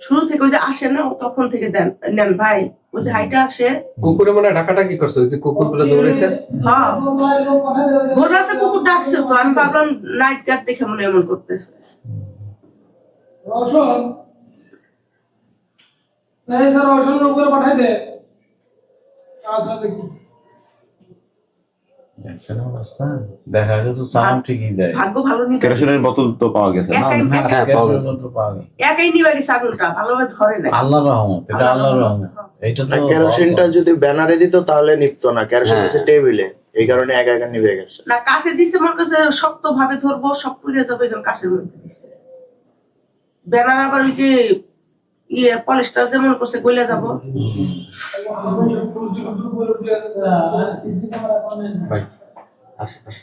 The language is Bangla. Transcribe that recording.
শুরু থেকে ওই যে আসে না তখন থেকে দেন নেন ভাই। ওই যে হাইটা আসে। কুকুরে মনে ডাকাটা কি করছে যে কুকুরগুলো দৌড়েছে। হ্যাঁ। ভোর রাতে কুকুর ডাকছে তো আমি ভাবলাম নাইট গার্ড দেখে মনে এমন করতেছে। রসন এই উপরে পাঠাই দে। কাজ হবে কি যদি ব্যানারে তাহলে না। কেরোসিন হ্যাঁ। আছে টেবিলে। এই কারণে একা একা নিভে গেছে। না মনে শক্ত ভাবে ধরবো সব পুড়ে যাবে কাঠের মধ্যে ব্যানার আবার ওই যে ইয়ে পলিশটা যেমন করছে গলে যাব। আশেপাশে